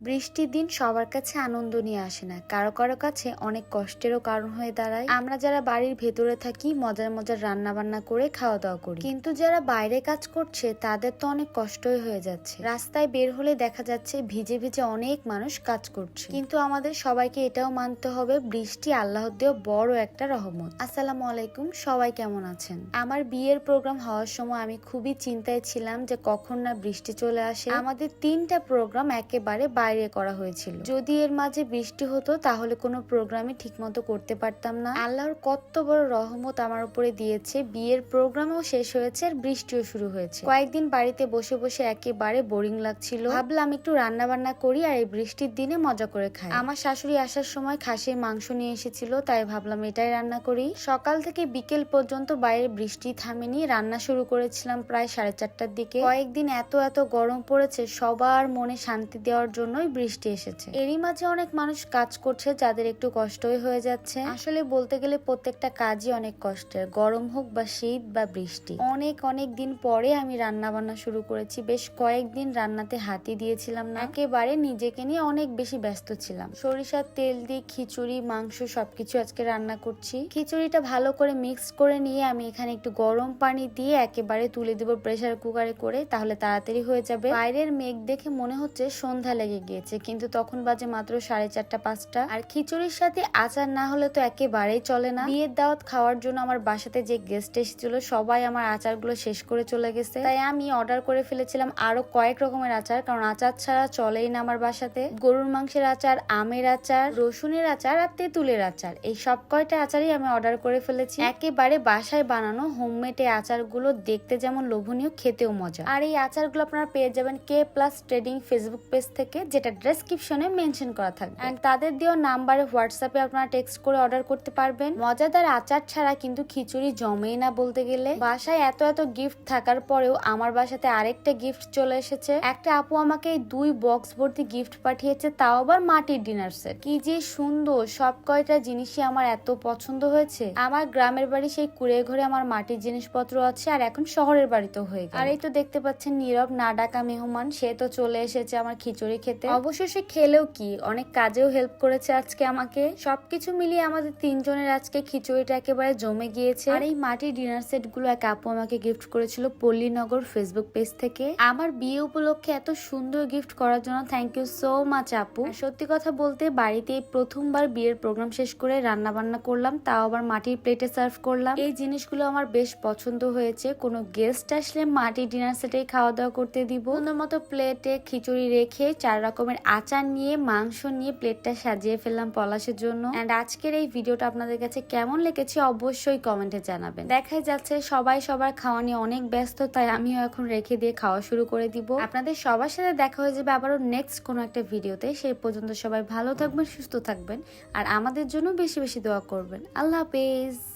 বৃষ্টির দিন সবার কাছে আনন্দ নিয়ে আসে না। কারও কারও কাছে অনেক কষ্টেরও কারণ হয়ে দাঁড়ায়। আমরা যারা বাড়ির ভেতরে থাকি, মজার মজার রান্না বান্না করে খাওয়া দাওয়া করি। কিন্তু যারা বাইরে কাজ করছে, তাদের তো অনেক কষ্টই হয়ে যাচ্ছে। রাস্তায় বের হলে দেখা যাচ্ছে ভিজে ভিজে অনেক মানুষ কাজ করছে। কিন্তু আমাদের সবাইকে এটাও মানতে হবে, বৃষ্টি আল্লাহর দেও বড় একটা রহমত। আসসালামু আলাইকুম, সবাই কেমন আছেন? আমার বিয়ের প্রোগ্রাম হওয়ার সময় আমি খুবই চিন্তায় ছিলাম যে কখন না বৃষ্টি চলে আসে। আমাদের তিনটা প্রোগ্রাম একেবারে বাইরে করা হয়েছিল। যদি এর মাঝে বৃষ্টি হতো, তাহলে কোনো প্রোগ্রামই ঠিকমতো করতে পারতাম না। আল্লাহর কত বড় রহমত আমার উপরে দিয়েছে। বিয়ের প্রোগ্রামও শেষ হয়েছে আর বৃষ্টিও শুরু হয়েছে। কয়েকদিন বাড়িতে বসে বসে একেবারে বোরিং লাগছিল। ভাবলাম একটু রান্না বান্না করি আর এই বৃষ্টির দিনে মজা করে খাই। আমার শাশুড়ি আসার সময় খাসির মাংস নিয়ে এসেছিল, তাই ভাবলাম এটাই রান্না করি। সকাল থেকে বিকেল পর্যন্ত বাইরে বৃষ্টি থামেনি। রান্না শুরু করেছিলাম প্রায় সাড়ে চারটার দিকে। কয়েকদিন এত এত গরম পড়েছে, সবার মনে শান্তি দেওয়ার জন্যই বৃষ্টি এসেছে। এরই মাঝে অনেক মানুষ কাজ করছে যাদের একটু কষ্টই হয়ে যাচ্ছে। আসলে বলতে গেলে প্রত্যেকটা কাজই অনেক কষ্টের। গরম হোক বা শীত বা বৃষ্টি। অনেক অনেক দিন পরে আমি রান্না বান্না শুরু করেছি। বেশ কয়েকদিন রান্নাতে হাতি দিয়েছিলাম না। একেবারে নিজেকে নিয়ে অনেক বেশি ব্যস্ত ছিলাম। সরিষার তেল দিয়ে খিচুড়ি, মাংস সবকিছু আজকে রান্না করছি। খিচুড়িটা ভালো করে মিক্স করে নিয়ে আমি এখানে একটু গরম পানি দিয়ে একেবারে তুলে দেবো প্রেসার কুকারে করে। তাহলে তাড়াতাড়ি হয়ে যাবে। বাইরের মেঘ দেখে মনে হচ্ছে সন্ধ্যা লেগে গিয়েছে, কিন্তু তখন বাজে মাত্র সাড়ে চারটা, পাঁচটা। আর খিচুড়ির সাথে আচার না হলে তো একেবারেই চলে না। বিয়ের দাওয়াত খাওয়ার জন্য আমার বাসাতে যে গেস্ট এসেছিল, সবাই আমার আচারগুলো শেষ করে চলে গেছে। তাই আমি অর্ডার করে ফেলেছিলাম আরও কয়েক রকমের আচার, কারণ আচার ছাড়া চলেই না আমার বাসাতে। গরুর মাংসের আচার, আমের আচার, রসুনের আচার আর তেঁতুলের আচার। এই সব কয়টা আচারই আমি অর্ডার করে ফেলেছি। একেবারে বাসায় বানানো হোমমেড এই আচারগুলো দেখতে যেমন লোভনীয়, খেতেও মজা। আর এই আচারগুলো আপনারা পেয়ে যাবেন K plus trading Facebook page থেকে যেটা ডেসক্রিপশনে মেনশন করা থাকবে। তাদের দেওয়া নাম্বারে হোয়াটসঅ্যাপে আপনারা টেক্সট করে অর্ডার করতে পারবেন। মজাদার আচার ছাড়া কিন্তু খিচুড়ি জমেই না বলতে গেলে। বাসায় এত এত গিফট থাকার পরেও আমার বাসাতে আরেকটা গিফট চলে এসেছে। একটা আপু আমাকে দুই বক্স ভর্তি গিফট পাঠিয়েছে, তাও আবার মাটির ডিনার সেট কি যে সুন্দর, সব কয়টা জিনিসই আমার এত পছন্দ হয়েছে। আমার গ্রামের বাড়ি সেই কুড়ে ঘরে আমার মাটির জিনিসপত্র আছে, আর এখন শহরের বাড়িতেও হয়ে গেল। আর এই তো দেখতে পাচ্ছেন নীরব না ডাকা মেহমান, সে তো চলে এসেছে আমার খিচুড়ি খেতে। অবশ্য সে খেলেও কি? অনেক কাজেও হেল্প করেছে আজকে আমাকে। সবকিছু মিলিয়ে আমাদের তিনজনের আজকে খিচুড়িটা একেবারে জমে গিয়েছে। আর এই মাটির ডিনার সেটগুলো এক আপু আমাকে গিফট করেছিল পল্লীনগর ফেসবুক পেজ থেকে। আমার বিয়ে উপলক্ষে এত সুন্দর গিফট করার জন্য থ্যাংক ইউ সো মাচ আপু। সত্যি কথা বলতে বাড়িতে প্রথমবার বিয়ের প্রোগ্রাম শেষ করে রান্না বান্না করলাম তাও আবার মাটির প্লেটে সার্ভ করলাম। এই জিনিসগুলো আমার বেশ পছন্দ হয়েছে। কোনো গেস্ট আসলে মাটির ডিনার সেটেই খাওয়া দাওয়া করতে দিব। মতো প্লেটে খিচুড়ি রেখে চার রকমের আচার নিয়ে, মাংস নিয়ে প্লেটটা সাজিয়ে ফেললাম পলাশের জন্য। অ্যান্ড আজকের এই ভিডিওটা আপনাদের কাছে কেমন লেগেছে অবশ্যই কমেন্টে জানাবেন। দেখাই যাচ্ছে সবাই সবার খাওয়া নিয়ে অনেক ব্যস্ত, তাই আমিও এখন রেখে দিয়ে খাওয়া শুরু করে দিব। আপনাদের সবার সাথে দেখা হয়ে যাবে আবারও নেক্সট কোনো একটা ভিডিওতে। সেই পর্যন্ত সবাই ভালো থাকবেন, সুস্থ থাকবেন, আর আমাদের জন্য বেশি বেশি দোয়া করবেন। আল্লাহ হাফেজ।